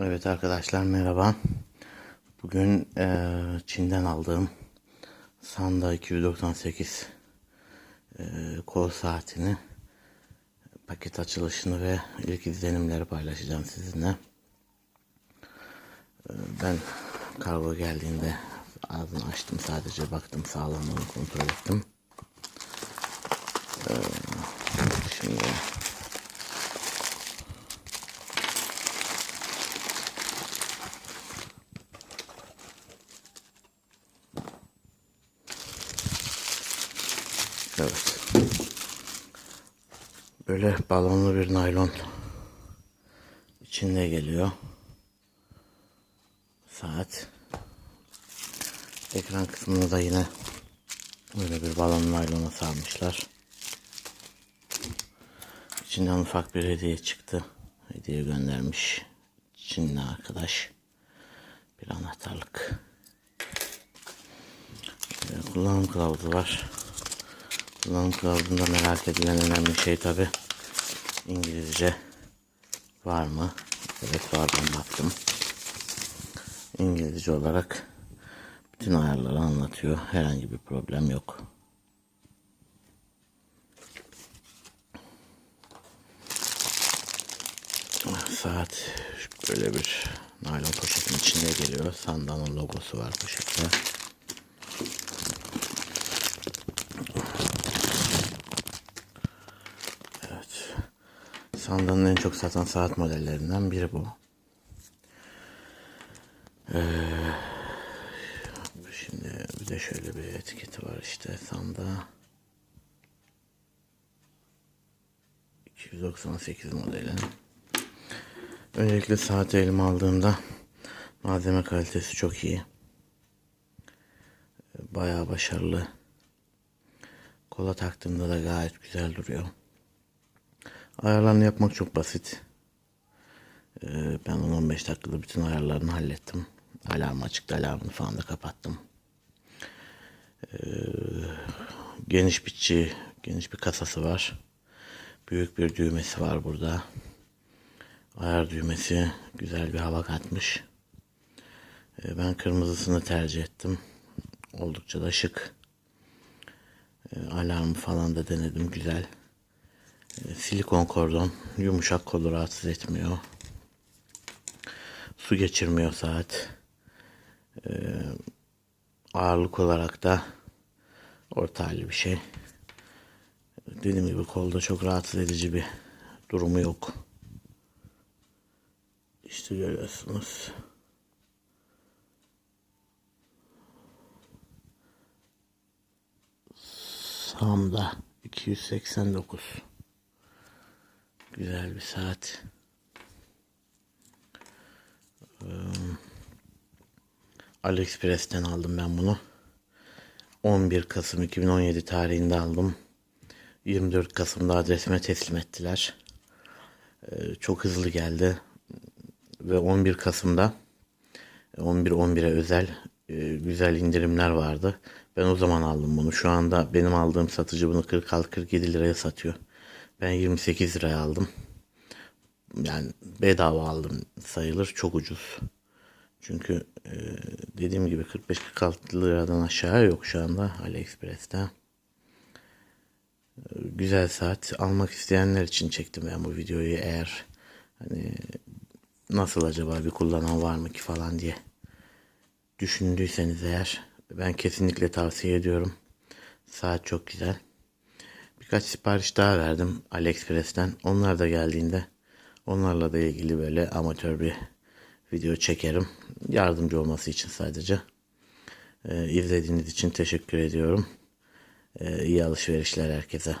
Evet arkadaşlar merhaba. Bugün eee, Çin'den aldığım Sanda 298 eee, kol saatini paket açılışını ve ilk izlenimleri paylaşacağım sizinle. Eee, ben kargo geldiğinde ağzını açtım sadece baktım sağlamlığını kontrol ettim. Eee, şimdi Evet. Böyle balonlu bir naylon içinde geliyor. Saat. Ekran kısmında da yine böyle bir balon naylona sarmışlar. İçinden ufak bir hediye çıktı. Hediye göndermiş Çinli arkadaş. Bir anahtarlık. Ee, Kullanım kılavuzu var. Kullanım kılavuzunda merak edilen önemli şey tabi İngilizce var mı? Evet var ben baktım. İngilizce olarak bütün ayarları anlatıyor. Herhangi bir problem yok. Saat böyle bir naylon poşetin içinde geliyor. Sandal'ın logosu var poşette. Evet. Sandal'ın en çok satan saat modellerinden biri bu. Ee, şimdi bir de şöyle bir etiketi var işte Sanda. 298 modeli. Öncelikle saati elime aldığımda malzeme kalitesi çok iyi. Bayağı başarılı. Kola taktığımda da gayet güzel duruyor. Ayarlarını yapmak çok basit. Ee, ben 10-15 dakikada bütün ayarlarını hallettim. Alarm açıktı, alarmını falan da kapattım. Ee, geniş bir geniş bir kasası var. Büyük bir düğmesi var burada. Ayar düğmesi güzel bir hava katmış. Ee, ben kırmızısını tercih ettim. Oldukça da şık. Ee, alarmı falan da denedim güzel. Silikon kordon yumuşak kolu rahatsız etmiyor. Su geçirmiyor saat. Ee, ağırlık olarak da orta halli bir şey. Dediğim gibi kolda çok rahatsız edici bir durumu yok. İşte görüyorsunuz. Sam'da 289. Güzel bir saat. Ee, AliExpress'ten aldım ben bunu. 11 Kasım 2017 tarihinde aldım. 24 Kasım'da adresime teslim ettiler. Ee, çok hızlı geldi. Ve 11 Kasım'da 11-11'e özel e, güzel indirimler vardı. Ben o zaman aldım bunu. Şu anda benim aldığım satıcı bunu 46-47 liraya satıyor. Ben 28 liraya aldım. Yani bedava aldım sayılır. Çok ucuz. Çünkü e, dediğim gibi 45-46 liradan aşağı yok şu anda AliExpress'te. E, güzel saat almak isteyenler için çektim ben bu videoyu eğer hani nasıl acaba bir kullanan var mı ki falan diye düşündüyseniz eğer ben kesinlikle tavsiye ediyorum. Saat çok güzel. Birkaç sipariş daha verdim AliExpress'ten. Onlar da geldiğinde onlarla da ilgili böyle amatör bir video çekerim. Yardımcı olması için sadece. Ee, izlediğiniz için teşekkür ediyorum. Ee, iyi alışverişler herkese.